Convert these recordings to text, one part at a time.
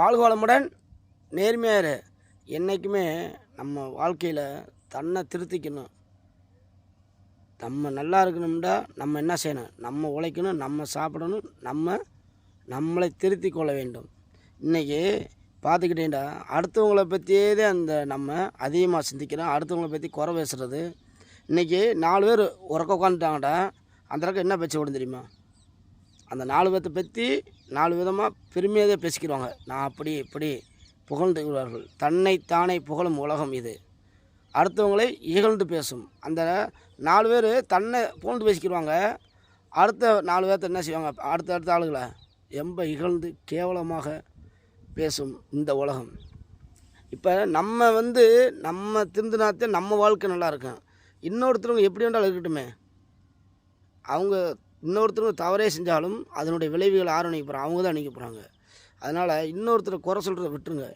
வாழ்க வளமுடன் நேர்மையாரு என்றைக்குமே நம்ம வாழ்க்கையில் தன்னை திருத்திக்கணும். நம்ம நல்லா இருக்கணும்டா நம்ம என்ன செய்யணும்? நம்ம உழைக்கணும் நம்ம சாப்பிடணும் நம்ம நம்மளை திருத்தி கொள்ள வேண்டும். இன்றைக்கி பார்த்துக்கிட்டேன்டா அடுத்தவங்கள பற்றியே தான் அந்த நம்ம அதிகமாக சிந்திக்கிறோம் அடுத்தவங்களை பற்றி குறை பேசுகிறது இன்றைக்கி நாலு பேர் உறக்க உட்காந்துட்டாங்கடா அந்த அளவுக்கு என்ன பேச்சு விடும் தெரியுமா? அந்த நாலு பேர்த்த பற்றி நாலு விதமாக பெருமையாக தான் பேசிக்கிறாங்க நான் அப்படி இப்படி புகழ்ந்துகிறார்கள் தன்னை தானே புகழும் உலகம் இது. அடுத்தவங்களை இகழ்ந்து பேசும். அந்த நாலு பேர் தன்னை புகழ்ந்து பேசிக்கிடுவாங்க. அடுத்த நாலு பேர்த்த என்ன செய்வாங்க? அடுத்த அடுத்த ஆளுகளை ரொம்ப இகழ்ந்து கேவலமாக பேசும் இந்த உலகம். இப்போ நம்ம வந்து நம்ம திருந்தினாத்தே நம்ம வாழ்க்கை நல்லா இருக்கும். இன்னொருத்தருங்க எப்படி வேண்டாலும் இருக்கட்டுமே. அவங்க இன்னொருத்தருக்கு தவறே செஞ்சாலும் அதனுடைய விளைவுகள் யாரும் போகிறாங்க அவங்க தான் அணிக்க போகிறாங்க அதனால் இன்னொருத்தரை குறை சொல்கிறத விட்டுருங்க.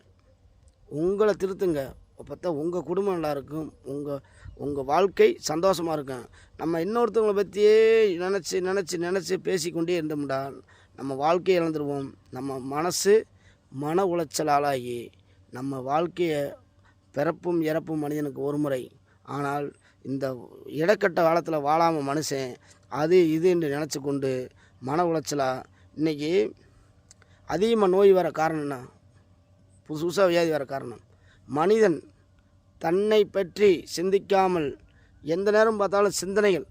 உங்களை திருத்துங்க. பார்த்தா உங்கள் குடும்பம் நல்லா இருக்கும். உங்கள் உங்கள் வாழ்க்கை சந்தோஷமாக இருக்கும். நம்ம இன்னொருத்தவங்களை பற்றியே நினச்சி நினச்சி நினச்சி பேசிக்கொண்டே இருந்தோம்டா நம்ம வாழ்க்கையை இழந்துருவோம். நம்ம மனசு மன உளைச்சல் ஆளாகி நம்ம வாழ்க்கையை பிறப்பும் இறப்பும் மனிதனுக்கு ஒரு முறை. ஆனால் இந்த இடக்கட்ட காலத்தில் வாழாமல் மனுஷன் அது இது என்று நினச்சி கொண்டு மன உளைச்சலாக இன்றைக்கி அதிகமாக நோய் வர காரணம் என்ன? புதுசு புதுசாக வியாதி வர காரணம். மனிதன் தன்னை பற்றி சிந்திக்காமல் எந்த நேரம் பார்த்தாலும் சிந்தனைகள்.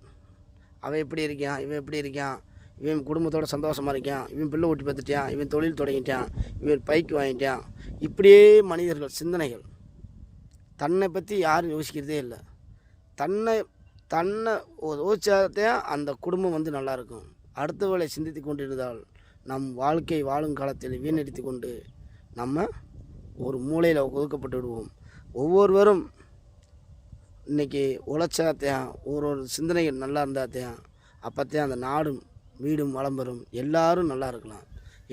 அவன் எப்படி இருக்கான்? இவன் எப்படி இருக்கான்? இவன் குடும்பத்தோட சந்தோஷமாக இருக்கான்? இவன் பிள்ளை ஓட்டி பார்த்துட்டான்? இவன் தொழில் தொடங்கிட்டான்? இவன் பைக் வாங்கிட்டான்? இப்படியே மனிதர்கள் சிந்தனைகள். தன்னை பற்றி யாரும் யோசிக்கிறதே இல்லை. தன்னை தன்னை யோசிச்சாதான் அந்த குடும்பம் வந்து நல்லாயிருக்கும். அடுத்தவளை சிந்தித்து கொண்டிருந்தால் நம் வாழ்க்கை வாழும் காலத்தில் வீணடித்து கொண்டு நம்ம ஒரு மூலையில் ஒதுக்கப்பட்டு விடுவோம். ஒவ்வொருவரும் இன்றைக்கி உழைச்சாத்தையான் ஒரு ஒரு சிந்தனைகள் நல்லா இருந்தாத்தையும் அப்போத்தையும் அந்த நாடும் வீடும் வளம் பெறும் எல்லாரும் நல்லா இருக்கலாம்.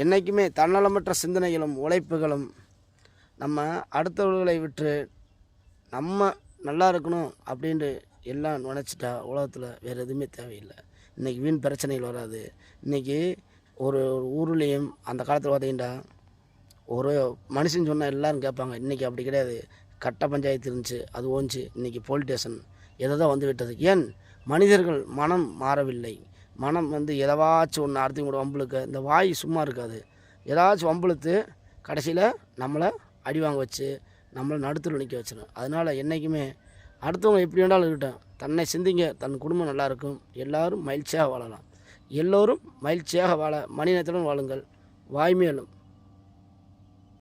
என்றைக்குமே தன்னலமற்ற சிந்தனைகளும் உழைப்புகளும் நம்ம அடுத்தவர்களை விட்டு நம்ம நல்லா இருக்கணும் அப்படின்ட்டு எல்லாம் நினச்சிட்டா உலகத்தில் வேறு எதுவுமே தேவையில்லை. இன்றைக்கி வீண் பிரச்சனைகள் வராது. இன்றைக்கி ஒரு ஒரு ஊர்லேயும் அந்த காலத்தில் பார்த்தீங்கன்னா ஒரு மனுஷன் சொன்னால் எல்லோரும் கேட்பாங்க இன்றைக்கி அப்படி கிடையாது. கட்ட பஞ்சாயத்து இருந்துச்சு அது ஓஞ்சி. இன்றைக்கி போலீஸ் ஸ்டேஷன் எதை தான் வந்து விட்டது? ஏன்? மனிதர்கள் மனம் மாறவில்லை. மனம் வந்து எதவாச்சும் ஒன்று அடுத்தவங்க கூட வம்புழுக்க இந்த வாய் சும்மா இருக்காது. ஏதாச்சும் வம்புழுத்து கடைசியில் நம்மளை அடி வாங்க வச்சு நம்மளை நடுத்தில் நிற்க வச்சிடும் அதனால் என்றைக்குமே அடுத்தவங்க எப்படி வேண்டாலும் இருக்கட்டும். தன்னை சிந்திங்க தன் குடும்பம் நல்லாயிருக்கும் எல்லாரும் மகிழ்ச்சியாக வாழலாம். எல்லோரும் மகிழ்ச்சியாக வாழ மனிதத்துடன் வாழுங்கள். வாய்மையிலும்